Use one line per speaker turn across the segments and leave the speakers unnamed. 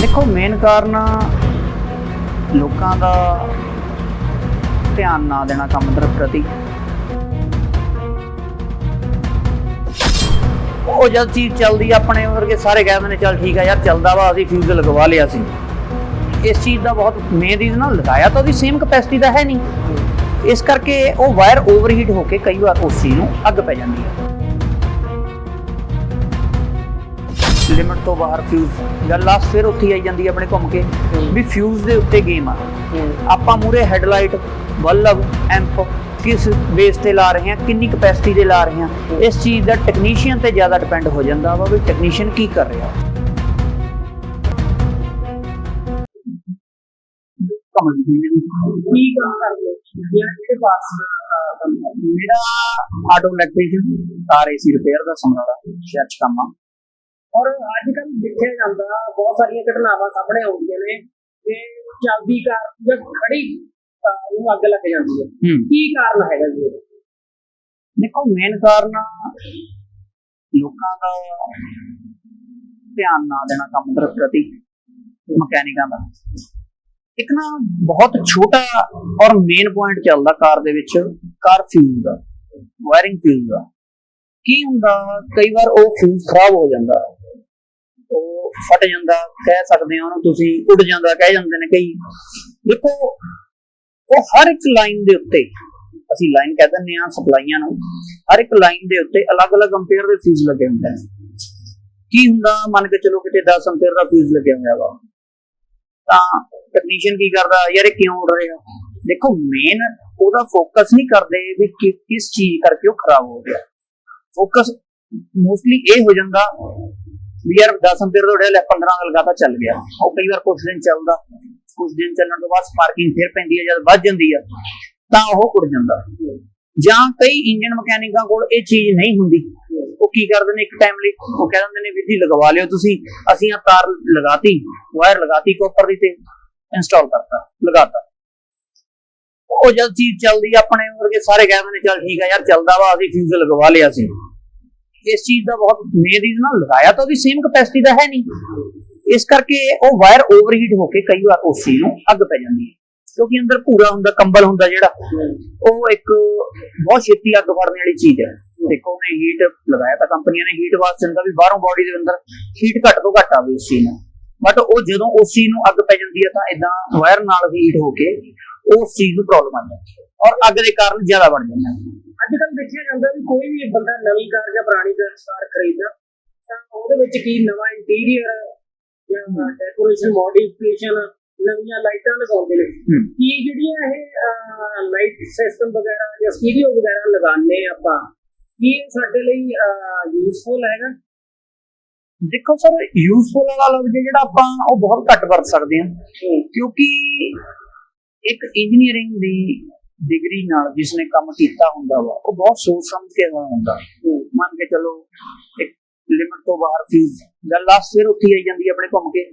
ਦੇਖੋ ਮੇਨ ਕਾਰਨ ਲੋਕਾਂ ਦਾ ਧਿਆਨ ਨਾ ਦੇਣਾ ਕੰਮ ਤਰਫ ਪ੍ਰਤੀ। ਉਹ ਜਦ ਚੀਜ਼ ਚੱਲਦੀ ਆ, ਆਪਣੇ ਵਰਗੇ ਸਾਰੇ ਕਹਿ ਦਿੰਦੇ ਨੇ ਚੱਲ ਠੀਕ ਆ ਯਾਰ ਚੱਲਦਾ ਵਾ ਅਸੀਂ ਫਿਊਜ਼ ਲਗਵਾ ਲਿਆ ਸੀ। ਇਸ ਚੀਜ਼ ਦਾ ਬਹੁਤ ਮੇਨ ਰੀਜ਼ਨ ਨਾਲ ਲਗਾਇਆ ਤਾਂ ਉਹਦੀ ਸੇਮ ਕਪੈਸਿਟੀ ਦਾ ਹੈ ਨਹੀਂ। ਇਸ ਕਰਕੇ ਉਹ ਵਾਇਰ ਓਵਰਹੀਟ ਹੋ ਕੇ ਕਈ ਵਾਰ ਉਸ ਚੀਜ਼ ਨੂੰ ਅੱਗ ਪੈ ਜਾਂਦੀ ਹੈ ਲਿਮਟ ਤੋਂ ਬਾਹਰ ਫਿਊਜ਼ ਗੱਲ ਲਾਸਟ ਫਿਰ ਉੱਥੇ ਆਈ ਜਾਂਦੀ ਹੈ ਆਪਣੇ ਘੁੰਮ ਕੇ ਵੀ ਫਿਊਜ਼ ਦੇ ਉੱਤੇ ਗੇਮ ਆ। ਆਪਾਂ ਮੂਰੇ ਹੈਡਲਾਈਟ ਬੱਲਬ ਐਂਪ ਕਿਸ ਬੇਸ ਤੇ ਲਾ ਰਹੇ ਹਾਂ ਕਿੰਨੀ ਕਪੈਸਿਟੀ ਦੇ ਲਾ ਰਹੇ ਹਾਂ ਇਸ ਚੀਜ਼ ਦਾ ਟੈਕਨੀਸ਼ੀਅਨ ਤੇ ਜ਼ਿਆਦਾ ਡਿਪੈਂਡ ਹੋ ਜਾਂਦਾ ਵਾ ਵੀ ਟੈਕਨੀਸ਼ੀਅਨ ਕੀ ਕਰ ਰਿਹਾ।
ਕੀ ਕੰਮ ਕਰਦੇ ਜਿਹੜਾ ਇਹਦੇ ਪਾਸ
ਮੇਰਾ auto electrician car AC repair ਦਾ ਸਮਰਾਲਾ ਸ਼ਹਿਰ ਚ ਕੰਮ ਆ।
ਔਰ ਅੱਜ ਕੱਲ ਦੇਖਿਆ ਜਾਂਦਾ ਬਹੁਤ ਸਾਰੀਆਂ ਘਟਨਾਵਾਂ ਸਾਹਮਣੇ ਆਉਂਦੀਆਂ ਨੇ ਕਿ ਚੱਲਦੀ ਕਾਰ ਜਾਂ ਖੜੀ ਨੂੰ ਅੱਗ ਲੱਗ ਜਾਂਦੀ ਹੈ। ਕੀ ਕਾਰਨ ਹੈਗਾ ਜੀ?
ਦੇਖੋ ਮੇਨ ਕਾਰਨ ਲੋਕਾਂ ਦਾ ਧਿਆਨ ਨਾ ਦੇਣਾ ਕੰਮ ਤਰਫ ਪ੍ਰਤੀ ਮਕੈਨਿਕਾਂ ਦਾ। ਇੱਕ ਨਾ ਬਹੁਤ ਛੋਟਾ ਔਰ ਮੇਨ ਪੁਆਇੰਟ ਚੱਲਦਾ ਕਾਰ ਦੇ ਵਿੱਚ ਕਾਰ ਫਿਊਜ਼ ਦਾ ਵਾਇਰਿੰਗ ਫਿਊਜ਼ ਦਾ। ਕੀ ਹੁੰਦਾ ਕਈ ਵਾਰ ਉਹ ਫਿਊਜ਼ ਖਰਾਬ ਹੋ ਜਾਂਦਾ। ਉਹ ਫਟ ਜਾਂਦਾ, ਕਹਿ ਸਕਦੇ ਹੋ ਉਹਨੂੰ ਤੁਸੀਂ, ਉੱਡ ਜਾਂਦਾ, ਕਹਿ ਜਾਂਦੇ ਨੇ ਕਈ। ਦੇਖੋ, ਉਹ ਹਰ ਇੱਕ ਲਾਈਨ ਦੇ ਉੱਤੇ, ਅਸੀਂ ਲਾਈਨ ਕਹਿ ਦਿੰਦੇ ਆ ਸਪਲਾਈਆਂ ਨੂੰ, ਹਰ ਇੱਕ ਲਾਈਨ ਦੇ ਉੱਤੇ ਅਲੱਗ-ਅਲੱਗ ਐਂਪੀਅਰ ਦੇ ਫਿਊਜ਼ ਲੱਗੇ ਹੁੰਦੇ ਨੇ। ਕੀ ਹੁੰਦਾ, ਮੰਨ ਕੇ ਚਲੋ ਕਿਤੇ 10 ਐਂਪੀਅਰ ਦਾ ਫੀਸ ਲੱਗਿਆ ਹੋਇਆ ਵਾ। ਤਾਂ ਟੈਕਨੀਸ਼ੀਅਨ ਕੀ ਕਰਦਾ, ਯਾਰ ਇਹ ਕਿਉਂ ਉੱਡ ਰਿਹਾ? ਦੇਖੋ ਮੇਨ ਉਹਦਾ ਫੋਕਸ ਨਹੀਂ ਕਰਦੇ ਵੀ ਕਿਸ ਚੀਜ਼ ਕਰਕੇ ਉਹ ਖਰਾਬ ਹੋ ਰਿਹਾ ਫੋਕਸ ਮੋਸਟਲੀ ਇਹ ਹੋ ਜਾਂਦਾ ਵੀ ਯਾਰ 10 ਐਂਪੀਅਰ ਦਾ ਉੱਡਿਆ 15 ਦਾ ਲਗਾਤਾ ਚੱਲ ਗਿਆ ਉਹ ਕਈ ਵਾਰ ਕੁਝ ਦਿਨ ਚੱਲਦਾ ਕੁਝ ਦਿਨ ਚੱਲਣ ਤੋਂ ਬਾਅਦ ਸਪਾਰਕਿੰਗ ਫਿਰ ਪੈਂਦੀ ਹੈ, ਜਦ ਵੱਧ ਜਾਂਦੀ ਆ, ਤਾਂ ਉਹ ਉੱਡ ਜਾਂਦਾ। ਜਾਂ ਕਈ ਇੰਜਨ ਮਕੈਨਿਕਾਂ ਕੋਲ ਇਹ ਚੀਜ਼ ਨਹੀਂ ਹੁੰਦੀ। ਉਹ ਕੀ ਕਰਦੇ ਨੇ ਇੱਕ ਟਾਈਮ ਲਈ? ਉਹ ਕਹਿ ਦਿੰਦੇ ਨੇ ਵੀਰ ਲਗਵਾ ਲਿਓ ਤੁਸੀਂ। ਅਸੀਂ ਆ ਤਾਰ ਲਗਾਤੀ ਵਾਇਰ ਲਗਾਤੀ ਕੋਪਰ ਦੀ ਤੇ ਇੰਸਟਾਲ ਕਰਤਾ, ਲਗਾਤਾ। ਉਹ ਜਦ ਚੀਜ਼ ਚੱਲਦੀ ਆਪਣੇ ਵਰਗੇ ਸਾਰੇ ਕਹਿ ਦਿੰਦੇ ਨੇ, ਚੱਲ ਠੀਕ ਆ ਯਾਰ, ਚੱਲਦਾ ਵਾ, ਅਸੀਂ ਫਿਊਜ਼ ਲਗਵਾ ਲਿਆ ਸੀ। ਇਸ ਚੀਜ਼ ਦਾ ਬਹੁਤ ਮੇਨ ਰੀਜ਼ਨ ਨਾਲ ਲਗਾਇਆ ਤਾਂ ਉਹਦੀ ਸੇਮ ਕਪੈਸਿਟੀ ਦਾ ਹੈ ਨਹੀਂ। ਇਸ ਕਰਕੇ ਉਹ ਵਾਇਰ ਓਵਰਹੀਟ ਹੋ ਕੇ ਕਈ ਵਾਰ ਉਸ ਚੀਜ਼ ਨੂੰ ਅੱਗ ਪੈ ਜਾਂਦੀ ਹੈ। ਕਿਉਂਕਿ ਅੰਦਰ ਪੂਰਾ ਹੁੰਦਾ, ਕੰਬਲ ਹੁੰਦਾ ਜਿਹੜਾ, ਉਹ ਇੱਕ ਬਹੁਤ ਛੇਤੀ ਅੱਗ ਫੜਨ ਵਾਲੀ ਚੀਜ਼ ਹੈ। ਦੇਖੋ, ਉਹਨੇ ਹੀਟ ਲਗਾਇਆ ਤਾਂ ਕੰਪਨੀਆਂ ਨੇ ਹੀਟ ਵਾਸਤੇ ਹੁੰਦਾ ਵੀ ਬਾਹਰੋਂ ਬਾਡੀ ਦੇ ਅੰਦਰ ਹੀਟ ਘੱਟ ਤੋਂ ਘੱਟ ਆਵੇ ਉਸ ਚੀਜ਼ ਨੂੰ ਬਟ ਉਹ ਜਦੋਂ ਉਸ ਚੀਜ਼ ਨੂੰ ਅੱਗ ਪੈ ਜਾਂਦੀ ਹੈ ਤਾਂ ਇਦਾਂ ਵਾਇਰ ਨਾਲ ਹੀਟ ਹੋ ਕੇ ਉਸ ਚੀਜ਼ ਨੂੰ ਪ੍ਰੋਬਲਮ ਆ ਜਾਂਦੀ ਹੈ। ਔਰ ਅੱਗ ਦੇ ਕਾਰਨ ਜ਼ਿਆਦਾ ਬਣ ਜਾਂਦਾ ਹੈ
ਅੱਜ ਕੱਲ ਦੇਖਿਆ ਜਾਂਦਾ ਵੀ ਕੋਈ ਵੀ ਬੰਦਾ ਨਵੀਂ ਕਾਰ ਜਾਂ ਪੁਰਾਣੀ ਕਾਰ ਕਾਰ ਖਰੀਦਦਾ ਤਾਂ ਉਹਦੇ ਵਿੱਚ ਕੀ ਨਵਾਂ ਇੰਟੀਰੀਅਰ ਜਾਂ ਡੈਕੋਰੇਸ਼ਨ ਮੋਡੀਫਿਕੇਸ਼ਨ ਨਵੀਆਂ ਲਾਈਟਾਂ ਲਗਾਉਂਦੇ ਨੇ। ਕੀ ਜਿਹੜੀਆਂ ਇਹ ਲਾਈਟ ਸਿਸਟਮ ਵਗੈਰਾ ਜਾਂ ਸਟੀਰੀਓ ਵਗੈਰਾ ਲਗਾਉਂਦੇ ਆਪਾਂ ਕੀ ਸਾਡੇ ਲਈ ਯੂਸਫੁਲ ਹੈਗਾ?
ਦੇਖੋ ਸਰ ਯੂਜ਼ਫੁਲ ਵਾਲਾ ਲਫ਼ਜ਼ ਜਿਹੜਾ ਆਪਾਂ ਉਹ ਬਹੁਤ ਘੱਟ ਵਰਤ ਸਕਦੇ ਹਾਂ। ਕਿਉਂਕਿ ਇੱਕ ਇੰਜੀਨੀਅਰਿੰਗ ਦੀ ਡਿਗਰੀ ਨਾਲ ਜਿਸਨੇ ਕੰਮ ਕੀਤਾ ਹੁੰਦਾ ਵਾ ਉਹ ਬਹੁਤ ਸੋਚ ਸਮਝ ਕੇ ਹੁੰਦਾ। ਮੰਨ ਕੇ ਚਲੋ ਇੱਕ ਲਿਮਟ ਤੋਂ ਬਾਹਰ ਫਿਊਜ਼ ਗੱਲ ਲਾਸਟ ਫਿਰ ਉੱਥੇ ਆਈ ਜਾਂਦੀ ਆਪਣੇ ਘੁੰਮ ਕੇ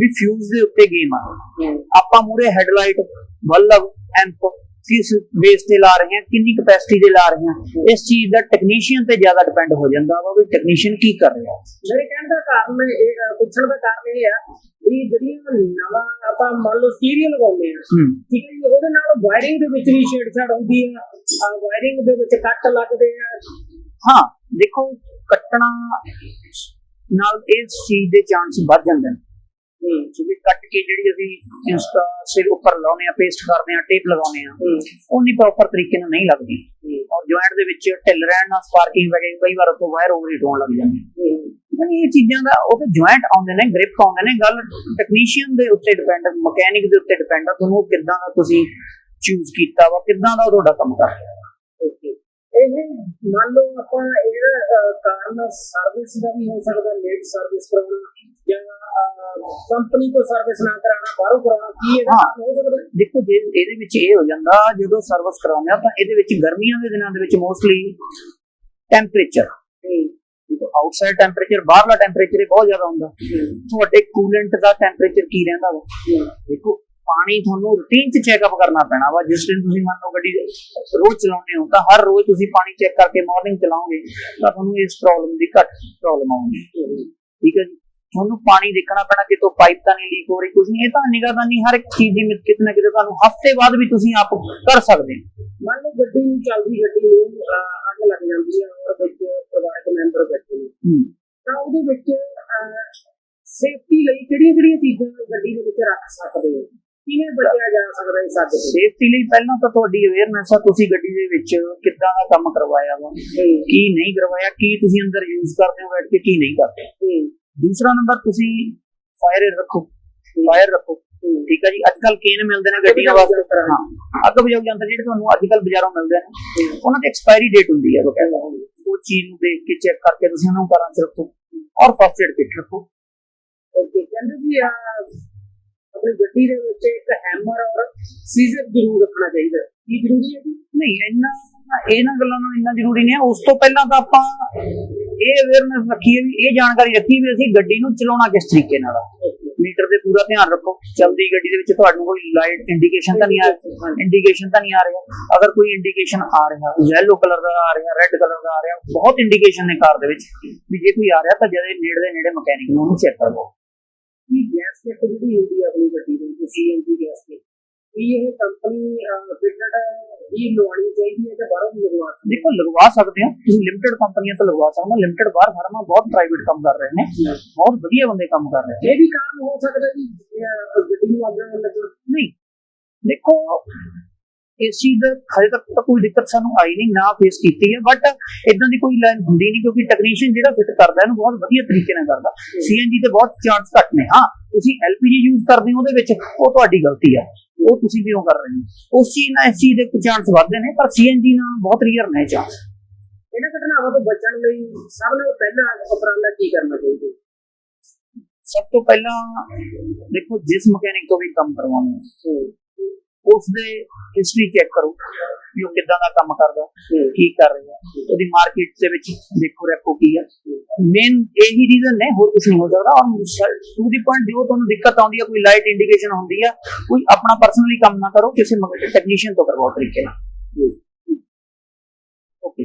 ਵੀ ਫਿਊਜ਼ ਦੇ ਉੱਤੇ ਗੇਮ ਆ। ਆਪਾਂ ਮੂਰੇ ਹੈਡਲਾਈਟ ਬੱਲਬ ਐਂਪ ਕਿਸ ਬੇਸ ਤੇ ਲਾ ਰਹੇ ਹਾਂ ਕਿੰਨੀ ਕਪੈਸਿਟੀ ਦੇ ਲਾ ਰਹੇ ਹਾਂ ਇਸ ਚੀਜ਼ ਦਾ ਟੈਕਨੀਸ਼ੀਅਨ ਤੇ ਜ਼ਿਆਦਾ ਡਿਪੈਂਡ ਹੋ ਜਾਂਦਾ ਵਾ ਵੀ ਟੈਕਨੀਸ਼ੀਅਨ ਕੀ ਕਰ ਰਿਹਾ।
ਮੇਰੇ ਕਹਿਣ ਦਾ ਕਾਰਨ ਇਹ ਪੁੱਛਣ ਦਾ ਕਾਰਨ ਇਹ ਆ ਵੀ ਜਿਹੜੀਆਂ ਨਵਾਂ ਆਪਾਂ ਮੰਨ ਲਓ ਸਟੀਰੀਓ ਲਗਾਉਂਦੇ ਆ ਠੀਕ ਹੈ ਉਹਦੇ ਨਾਲ ਵਾਇਰਿੰਗ ਦੇ ਵਿੱਚ ਵੀ ਛੇੜਛਾੜ ਹੁੰਦੀ ਆ ਵਾਇਰਿੰਗ ਦੇ ਵਿੱਚ ਕੱਟ ਲੱਗਦੇ ਆ।
ਹਾਂ ਦੇਖੋ ਕੱਟਣਾ ਨਾਲ ਇਸ ਚੀਜ਼ ਦੇ ਚਾਂਸ ਵੱਧ ਜਾਂਦੇ ਨੇ। ਕਿਉਂਕਿ ਕੱਟ ਕੇ ਜਿਹੜੀ ਅਸੀਂ ਇੰਸਟਾ ਸਿਰ ਉੱਪਰ ਲਾਉਨੇ ਆ ਪੇਸਟ ਕਰਦੇ ਆ ਟੇਪ ਲਗਾਉਨੇ ਆ ਉਹ ਨਹੀਂ ਪ੍ਰੋਪਰ ਤਰੀਕੇ ਨਾਲ ਨਹੀਂ ਲੱਗਦੀ। ਔਰ ਜੁਆਇੰਟ ਦੇ ਵਿੱਚ ਢਿੱਲ ਰਹਿਣ ਨਾਲ ਸਪਾਰਕਿੰਗ ਵਗੇ ਕਈ ਵਾਰ ਉੱਥੋਂ ਵਾਇਰ ਓਵਰਹੀਟ ਹੋਣ ਲੱਗ ਜਾਂਦੀ ਹੈ। ਯਾਨੀ ਇਹ ਚੀਜ਼ਾਂ ਦਾ ਉਹ ਤੇ ਜੁਆਇੰਟ ਆਉਂਦੇ ਨੇ ਗ੍ਰਿਪ ਆਉਂਦੇ ਨੇ ਗੱਲ ਟੈਕਨੀਸ਼ੀਅਨ ਦੇ ਉੱਤੇ ਡਿਪੈਂਡ ਮਕੈਨਿਕ ਦੇ ਉੱਤੇ ਡਿਪੈਂਡ ਆ ਤੁਹਾਨੂੰ ਕਿੱਦਾਂ ਦਾ ਤੁਸੀਂ ਚੂਜ਼ ਕੀਤਾ ਵਾ ਕਿੱਦਾਂ ਦਾ ਤੁਹਾਡਾ ਕੰਮ ਕਰ ਰਿਹਾ
ਇਹ ਮੰਨ ਲਓ ਆਪਾਂ ਇਹ ਕਾਰਨ ਸਰਵਿਸ ਦਾ ਵੀ ਹੋ ਸਕਦਾ ਲੇਟ ਸਰਵਿਸ ਕਰਾਉਣਾ। ਜਾਂ ਕੰਪਨੀ ਤੋਂ ਸਰਵਿਸ ਨਾ ਕਰਾਉਣਾ ਬਾਹਰੋਂ ਕਰਾਉਣਾ ਕੀ ਇਹਦਾ
ਹਾਂ।
ਕਾਰਨ ਹੋ ਸਕਦਾ?
ਦੇਖੋ ਜੇ ਇਹਦੇ ਵਿੱਚ ਇਹ ਹੋ ਜਾਂਦਾ ਜਦੋਂ ਸਰਵਿਸ ਕਰਾਉਂਦੇ ਆ ਤਾਂ ਇਹਦੇ ਵਿੱਚ ਗਰਮੀਆਂ ਦੇ ਦਿਨਾਂ ਦੇ ਵਿੱਚ ਮੋਸਟਲੀ ਟੈਂਪਰੇਚਰ ਦੇਖੋ ਆਊਟਸਾਈਡ ਟੈਂਪਰੇਚਰ ਬਾਹਰਲਾ ਟੈਂਪਰੇਚਰ ਬਹੁਤ ਜ਼ਿਆਦਾ ਹੁੰਦਾ। ਤੁਹਾਡੇ ਕੂਲੈਂਟ ਦਾ ਟੈਂਪਰੇਚਰ ਕੀ ਰਹਿੰਦਾ ਵਾ? ਦੇਖੋ ਪਾਣੀ ਤੁਹਾਨੂੰ ਰੂਟੀਨ ਚ ਚੈੱਕਅਪ ਕਰਨਾ ਪੈਣਾ ਵਾ। ਜਿਸ ਦਿਨ ਤੁਸੀਂ ਮੰਨ ਲਓ ਗੱਡੀ ਰੋਜ਼ ਚਲਾਉਂਦੇ ਹੋ ਤਾਂ ਹਰ ਰੋਜ਼ ਤੁਸੀਂ ਪਾਣੀ ਚੈੱਕ ਕਰਕੇ ਮਾਰਨਿੰਗ ਚਲਾਓਗੇ ਤਾਂ ਤੁਹਾਨੂੰ ਇਸ ਪ੍ਰੋਬਲਮ ਦੀ ਘੱਟ ਪ੍ਰੋਬਲਮ ਆਉਂਗੀ ਠੀਕ ਹੈ ਜੀ? ਤੁਹਾਨੂੰ ਪਾਣੀ ਦੇਖਣਾ ਪੈਣਾ ਕਿ ਤੋਂ ਪਾਈਪ ਤਾਂ ਨਹੀਂ ਲੀਕ ਹੋ ਰਹੀ ਕੁਝ ਨਹੀਂ ਇਹ ਤਾਂ ਨਿਗਰਾਨੀ ਹਰ ਇੱਕ ਚੀਜ਼ ਦੀ ਕਿਤੇ ਨਾ ਕਿਤੇ ਤੁਹਾਨੂੰ ਹਫ਼ਤੇ ਬਾਅਦ ਵੀ ਤੁਸੀਂ ਆਪ ਕਰ ਸਕਦੇ ਹੋ।
ਮੰਨ ਲਓ ਗੱਡੀ ਨੂੰ ਚੱਲਦੀ ਗੱਡੀ ਨੂੰ ਅੱਗ ਲੱਗ ਜਾਂਦੀ ਹੈ ਔਰ ਵਿੱਚ ਪਰਿਵਾਰਕ ਮੈਂਬਰ ਬੈਠੇ ਨੇ। ਤਾਂ ਉਹਦੇ ਵਿੱਚ ਸੇਫਟੀ ਲਈ ਕਿਹੜੀਆਂ ਕਿਹੜੀਆਂ ਚੀਜ਼ਾਂ ਗੱਡੀ ਦੇ ਵਿੱਚ ਰੱਖ ਸਕਦੇ ਹੋ? ਕਿਵੇਂ ਬਚਿਆ ਜਾ ਸਕਦਾ ਇਸ ਅੱਗ ਤੋਂ
ਸੇਫਟੀ ਲਈ ਪਹਿਲਾਂ ਤਾਂ ਤੁਹਾਡੀ ਅਵੇਅਰਨੈਸ ਆ ਤੁਸੀਂ ਗੱਡੀ ਦੇ ਵਿੱਚ ਕਿੱਦਾਂ ਦਾ ਕੰਮ ਕਰਵਾਇਆ ਵਾ ਕੀ ਨਹੀਂ ਕਰਵਾਇਆ ਕੀ ਤੁਸੀਂ ਅੰਦਰ ਯੂਜ਼ ਕਰਦੇ ਹੋ ਬੈਠ ਕੇ ਕੀ ਨਹੀਂ ਕਰਦੇ ਦੂਸਰਾ ਨੰਬਰ ਤੁਸੀਂ ਫਾਇਰ ਰੱਖੋ ਫਾਇਰ ਰੱਖੋ। ਠੀਕ ਹੈ ਜੀ? ਅੱਜ ਕੱਲ ਕੇਨ ਮਿਲਦੇ ਨੇ ਗੱਡੀਆਂ ਵਾਸਤੇ। ਹਾਂ। ਅੱਗ ਬੁਝਾਊ ਯੰਤਰ ਜਿਹੜੇ ਤੁਹਾਨੂੰ ਅੱਜ ਕੱਲ ਬਾਜ਼ਾਰੋਂ ਮਿਲਦੇ ਨੇ ਉਹਨਾਂ ਦੀ ਐਕਸਪਾਇਰੀ ਡੇਟ ਹੁੰਦੀ ਹੈ ਬਕਾਇਦਾ ਉਹ ਚੀਜ਼ ਨੂੰ ਦੇਖ ਕੇ ਚੈੱਕ ਕਰਕੇ ਤੁਸੀਂ ਉਹਨੂੰ ਘਰਾਂ 'ਚ ਰੱਖੋ ਔਰ ਫਸਟ ਏਡ ਕਿੱਟ ਰੱਖੋ।
ਓਕੇ ਕਹਿੰਦੇ ਜੀ ਆਪਣੀ ਗੱਡੀ ਦੇ ਵਿੱਚ ਇੱਕ ਹੈਮਰ ਔਰ ਸੀਜ਼ਰ ਜ਼ਰੂਰ ਰੱਖਣਾ ਚਾਹੀਦਾ ਕੀ ਜ਼ਰੂਰੀ ਹੈ
ਨਹੀਂ ਇੰਨਾ ਇਹਨਾਂ ਗੱਲਾਂ ਨੂੰ ਇੰਨਾ ਜ਼ਰੂਰੀ ਨਹੀਂ ਹੈ। ਉਸ ਤੋਂ ਪਹਿਲਾਂ ਤਾਂ ਆਪਾਂ ਇਹ ਅਵੇਅਰਨੈਸ ਰੱਖੀਏ ਵੀ ਇਹ ਜਾਣਕਾਰੀ ਰੱਖੀ ਵੀ ਅਸੀਂ ਗੱਡੀ ਨੂੰ ਚਲਾਉਣਾ ਕਿਸ ਤਰੀਕੇ ਨਾਲ ਮੀਟਰ ਤੇ ਪੂਰਾ ਧਿਆਨ ਰੱਖੋ, ਚਲਦੀ ਗੱਡੀ ਦੇ ਵਿੱਚ ਤੁਹਾਨੂੰ ਕੋਈ ਲਾਈਟ ਇੰਡੀਕੇਸ਼ਨ ਤਾਂ ਨਹੀਂ ਆ ਇੰਡੀਕੇਸ਼ਨ ਤਾਂ ਨਹੀਂ ਆ ਰਿਹਾ। ਅਗਰ ਕੋਈ ਇੰਡੀਕੇਸ਼ਨ ਆ ਰਿਹਾ ਯੈਲੋ ਕਲਰ ਦਾ ਆ ਰਿਹਾ ਰੈੱਡ ਕਲਰ ਦਾ ਆ ਰਿਹਾ, ਬਹੁਤ ਇੰਡੀਕੇਸ਼ਨ ਨੇ ਕਾਰ ਦੇ ਵਿੱਚ। ਵੀ ਜੇ ਕੋਈ ਆ ਰਿਹਾ ਤਾਂ ਜਦੇ ਨੇੜੇ ਦੇ ਨੇੜੇ ਮਕੈਨਿਕ ਨੂੰ ਉਹਨੂੰ ਚੈੱਕ ਕਰੋ।
ਕੀ ਗੈਸ ਕਿੱਟ ਹੁੰਦੀ ਹੈ ਆਪਣੀ ਗੱਡੀ ਦੇ ਵਿੱਚ? ਸੀਐਨਜੀ ਗੈਸ ਕਿੱਟ ਕੀ ਇਹ ਕੰਪਨੀ ਫਿਟਡ ਹੀ ਲਵਾਉਣੀ ਚਾਹੀਦੀ ਹੈ ਕਿ ਬਾਹਰੋਂ ਵੀ ਲਗਵਾ
ਦੇਖੋ ਲਗਵਾ ਸਕਦੇ ਆ ਤੁਸੀਂ ਲਿਮਟਿਡ ਕੰਪਨੀਆਂ ਤੋਂ ਲਗਵਾ ਸਕਦੇ ਹੋ। ਲਿਮਟਿਡ ਬਾਹਰ ਫਰਮਾਂ ਬਹੁਤ ਪ੍ਰਾਈਵੇਟ ਕੰਮ ਕਰ ਰਹੇ ਨੇ। ਬਹੁਤ ਵਧੀਆ ਬੰਦੇ ਕੰਮ ਕਰ ਰਹੇ ਨੇ।
ਇਹ ਵੀ ਕਾਰਨ ਹੋ ਸਕਦਾ ਅਹ, ਗੱਡੀ ਨੂੰ ਅੱਗ ਲੱਗਣ
ਨਹੀਂ। ਦੇਖੋ ਇਸ ਚੀਜ਼ ਦਾ ਹਜੇ ਤੱਕ ਤਾਂ ਕੋਈ ਦਿੱਕਤ ਸਾਨੂੰ ਆਈ ਨਹੀਂ ਨਾ ਫੇਸ ਕੀਤੀ ਹੈ। ਬਟ ਇਦਾਂ ਦੀ ਕੋਈ ਲਾਈਨ ਹੁੰਦੀ ਨਹੀਂ ਕਿਉਂਕਿ ਟੈਕਨੀਸ਼ੀਅਨ ਜਿਹੜਾ ਫਿੱਟ ਕਰਦਾ ਇਹਨੂੰ ਬਹੁਤ ਵਧੀਆ ਤਰੀਕੇ ਨਾਲ ਕਰਦਾ। ਸੀਐਨਜੀ ਤੇ ਬਹੁਤ ਚਾਂਸ ਘੱਟ ਨੇ। ਹਾਂ ਤੁਸੀਂ ਐਲਪੀਜੀ ਯੂਜ਼ ਕਰਦੇ ਹੋ ਉਹਦੇ ਵਿੱਚ ਉਹ ਤੁਹਾਡੀ ਗਲਤੀ ਹੈ ਉਹ ਤੁਸੀਂ ਕਿਉਂ ਕਰ ਰਹੇ ਹੋ? ਉਸ ਚੀਜ਼ ਨਾਲ ਇਸ ਚੀਜ਼ ਦੇ ਚਾਂਸ ਵੱਧਦੇ ਨੇ ਪਰ ਸੀਐਨਜੀ ਨਾਲ ਬਹੁਤ ਰੀਅਰ ਨੇ ਚਾਂਸ
ਇਹਨਾਂ ਘਟਨਾਵਾਂ ਤੋਂ ਬਚਣ ਲਈ ਸਭ ਨਾਲੋਂ ਪਹਿਲਾਂ ਉਪਰਾਲਾ ਕੀ ਕਰਨਾ ਚਾਹੀਦਾ?
ਸਭ ਤੋਂ ਪਹਿਲਾਂ ਦੇਖੋ ਜਿਸ ਮਕੈਨਿਕ ਤੋਂ ਵੀ ਕੰਮ ਕਰਵਾਉਣਾ ਹੈ, ਉਸ ਦੇ ਹਿਸਟਰੀ ਚੈੱਕ ਕਰੋ। ਵੀ ਉਹ ਕਿੱਦਾਂ ਦਾ ਕੰਮ ਕਰਦਾ ਕੀ ਕਰ ਰਿਹਾ। ਉਹਦੀ ਮਾਰਕੀਟ ਦੇ ਵਿੱਚ ਦੇਖੋ ਰੈਪੋ ਕੀ ਹੈ ਮੇਨ ਇਹੀ ਰੀਜ਼ਨ ਨੇ ਹੋਰ ਕੁਝ ਨਹੀਂ ਹੋ ਸਕਦਾ। ਔਰ ਟੂ ਦੀ ਪੁਆਇੰਟ ਜੋ ਤੁਹਾਨੂੰ ਦਿੱਕਤ ਆਉਂਦੀ ਹੈ ਕੋਈ ਲਾਈਟ ਇੰਡੀਕੇਸ਼ਨ ਹੁੰਦੀ ਹੈ ਕੋਈ ਆਪਣਾ ਪਰਸਨਲੀ ਕੰਮ ਨਾ ਕਰੋ ਕਿਸੇ ਟੈਕਨੀਸ਼ੀਅਨ ਤੋਂ ਕਰਵਾਓ ਤਰੀਕੇ ਨਾਲ। ਓਕੇ